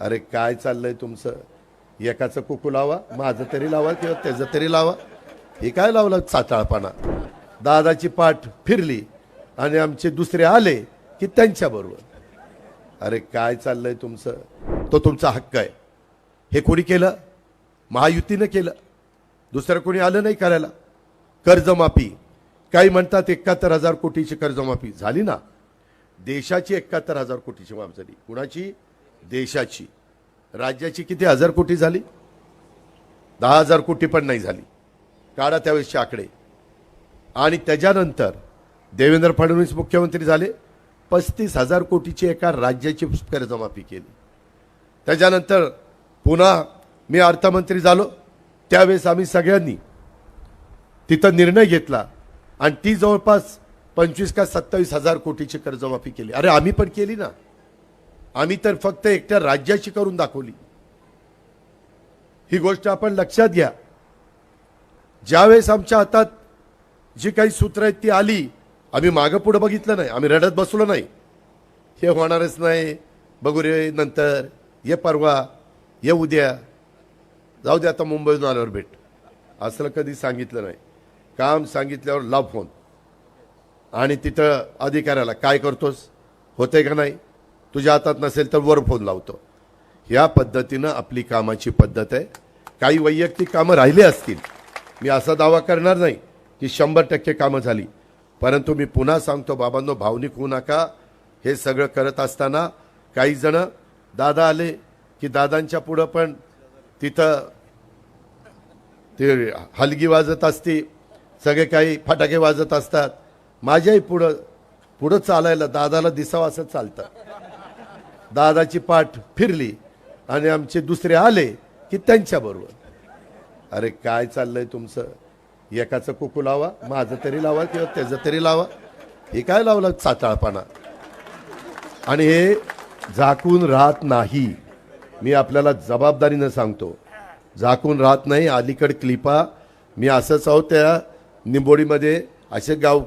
अरे काय चाललंय तुमचं? एकाचं कुकू लावा माझं तरी लावा किंवा त्याचं तरी लावा. हे काय लावलं चाचाळपणा दादाची पाठ फिरली आणि आमचे दुसरे आले की त्यांच्याबरोबर. अरे काय चाललंय तुमचं? तो तुमचा हक्क आहे. हे कोणी केलं? महायुतीनं केलं. दुसरं कोणी आलं नाही करायला. कर्जमाफी. काही म्हणतात एकाहत्तर हजार कोटीची कर्जमाफी. झाली ना? देशाची एकाहत्तर हजार कोटीची माफ झाली. कुणाची? देशाची. राज्याची किती हजार कोटी झाली? दहा हजार कोटी पण नाही झाली. काढा त्यावेळेसचे आकडे. आणि त्याच्यानंतर देवेंद्र फडणवीस मुख्यमंत्री झाले पस्तीस हजार कोटीची एका राज्याची कर्जमाफी केली. त्याच्यानंतर पुन्हा मी अर्थमंत्री झालो त्यावेळेस आम्ही सगळ्यांनी तिथं निर्णय घेतला आणि ती जवळपास पंचवीस का सत्तावीस हजार कोटीची कर्जमाफी केली. अरे आम्ही पण केली ना. आम्ही तर फक्त एकट्या राज्याशी करून दाखवली. ही गोष्ट आपण लक्षात घ्या. ज्यावेळेस आमच्या हातात जी काही सूत्र आहेत ती आली आम्ही मागं पुढं बघितलं नाही आम्ही रडत बसलो नाही. हे होणारच नाही. बघू रे नंतर. ये परवा ये उद्या. जाऊ दे आता मुंबईतून आल्यावर भेट. असलं कधी सांगितलं नाही. काम सांगितल्यावर लाभ फोन आणि तिथं अधिकाऱ्याला काय करतोस? होतंय का नाही? तुझ्या हातात नसेल तर वर फोन लावतो. या पद्धतीनं आपली कामाची पद्धत आहे. काही वैयक्तिक कामं राहिले असतील. मी असा दावा करणार नाही की शंभर टक्के कामं झाली. परंतु मी पुन्हा सांगतो बाबांनो भावनिक होऊ नका. हे सगळं करत असताना काही जण दादा आले की दादांच्या पुढं पण तिथं ते हलगी वाजत असते. सगळे काही फटाके वाजत असतात. माझ्याही पुढं पुढं चालायला दादाला दिसावं असं चालतं. दादाची पाठ फिरली आणि आमचे दुसरे आले की त्यांच्याबरोबर. अरे काय चाललंय तुमचं? एकाचं कुकू लावा माझं तरी लावा किंवा त्याचं तरी लावा. हे काय लावलं? चाचाळपणा आणि हे झाकून राहत नाही. मी आपल्याला जबाबदारीनं सांगतो. झाकून राहत नाही अलीकड क्लिपा. मी असंच आहोत त्या निंबोडीमध्ये. असे गाव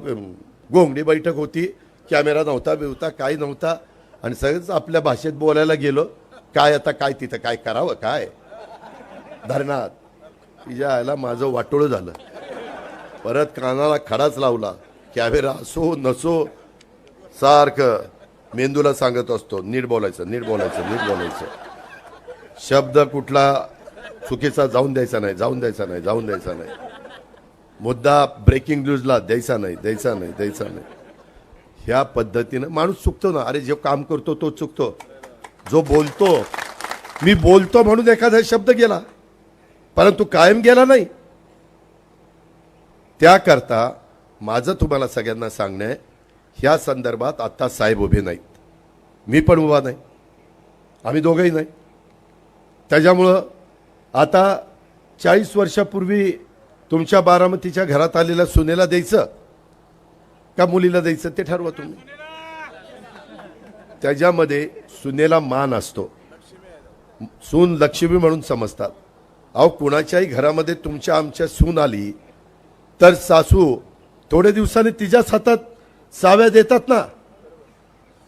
गोंगडी बैठक होती. कॅमेरा नव्हता बिवता काही नव्हता. आणि सगळंच आपल्या भाषेत बोलायला गेलो काय आता काय तिथं काय करावं काय? धरणात. तिच्या आयला माझं वाटोळं झालं. परत कानाला खडाच लावला कॅमेरा असो नसो सारखं. मेंदूला सांगत असतो नीट बोलायचं नीट बोलायचं नीट बोलायचं. शब्द कुठला चुकीचा जाऊन द्यायचा नाही जाऊन द्यायचा नाही जाऊन द्यायचा नाही. मुद्दा ब्रेकिंग न्यूजला द्यायचा नाही द्यायचा नाही द्यायचा नाही. ह्या पद्धतीनं माणूस चुकतो ना अरे जो काम करतो तो चुकतो. जो बोलतो मी बोलतो म्हणून एखादा शब्द गेला परंतु कायम गेला नाही. त्याकरता माझं तुम्हाला सगळ्यांना सांगणं आहे ह्या संदर्भात आत्ता साहेब उभे नाहीत. मी पण उभा नाही. आम्ही दोघंही नाही. त्याच्यामुळं आता चाळीस वर्षापूर्वी तुमच्या बारामतीच्या घरात आलेल्या सुनेला द्यायचं का मुलीला द्यायचं ते ठरवा तुम्ही. त्याच्यामध्ये सुनेला मान असतो. सून लक्ष्मी म्हणून समजतात. अहो कुणाच्याही घरामध्ये तुमच्या आमच्या सून आली तर सासू थोड्या दिवसांनी तिच्याच हातात साव्या देतात ना.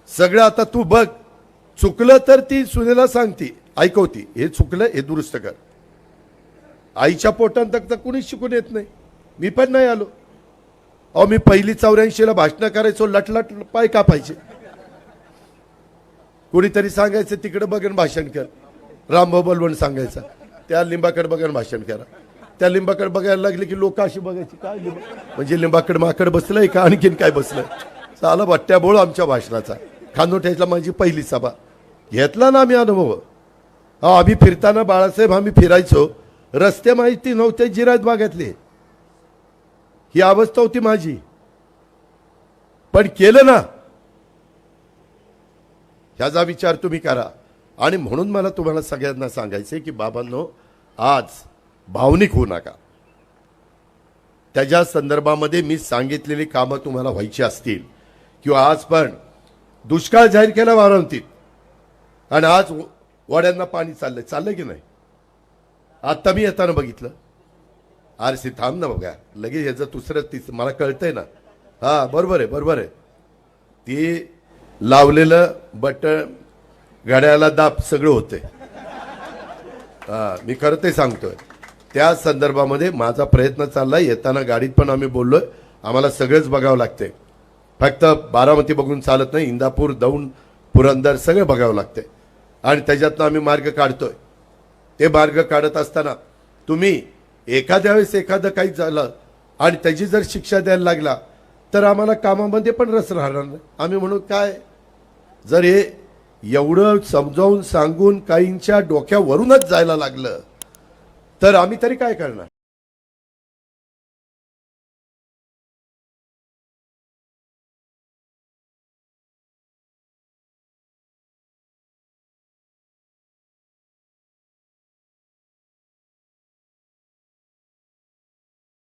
सगळं आता तू बघ. चुकलं तर ती सुनेला सांगती ऐकवती हे चुकलं हे दुरुस्त कर. आईच्या पोटांत तर कुणीच शिकून येत नाही. मी पण नाही आलो. अहो मी पहिली चौऱ्याऐंशीला भाषणं करायचो लटलट पाय का पाहिजे कुणीतरी सांगायचं तिकडं बघून भाषण कर. रामभाऊ बलवण सांगायचा त्या लिंबाकडे बघून भाषण करा. त्या लिंबाकडे बघायला लागले की लोक अशी बघायची काय लिंब म्हणजे लिंबाकडे माकड बसलंय का? आणखीन काय बसलंय? चाला बट्ट्या बोळ आमच्या भाषणाचा. खानोठ्याला माझी पहिली सभा. घेतला ना आम्ही अनुभव. अहो आम्ही फिरताना बाळासाहेब आम्ही फिरायचो. रस्ते माहिती नव्हते जिरायत बागातले. ही अवस्था होती माझी. पण केलं ना. ह्याचा विचार तुम्ही करा. आणि म्हणून मला तुम्हाला सगळ्यांना सांगायचं की बाबांनो आज भावनिक होऊ नका. त्याच्या संदर्भामध्ये मी सांगितलेली कामं तुम्हाला व्हायची असतील किंवा आज पण दुष्काळ जाहीर केला बारामतीत आणि आज वड्यांना पाणी चाललंय. चाललंय की नाही? आता मी येताना बघितलं. आर सी थांब ना बघा. लगेच याचं दुसरं तिस मला कळतंय ना. हा बरोबर आहे बरोबर आहे. ती लावलेलं बटन घड्याला दाब सगळं होते हा मी खरं ते सांगतोय. त्या संदर्भामध्ये माझा प्रयत्न चालला येताना गाडीत पण आम्ही बोललोय. आम्हाला सगळंच बघावं लागते फक्त बारामती बघून चालत नाही इंदापूर दौंड पुरंदर सगळं बघावं लागते आणि त्याच्यातनं आम्ही मार्ग काढतोय. ते मार्ग काढत असताना तुम्ही एखाद्या वेळेस एखादं काही झालं आणि त्याची जर शिक्षा द्यायला लागला तर आम्हाला कामामध्ये पण रस राहणार नाही. आम्ही म्हणू काय? जर हे एवढं समजावून सांगून काहींच्या डोक्यावरूनच जायला लागलं तर आम्ही तरी काय करणार?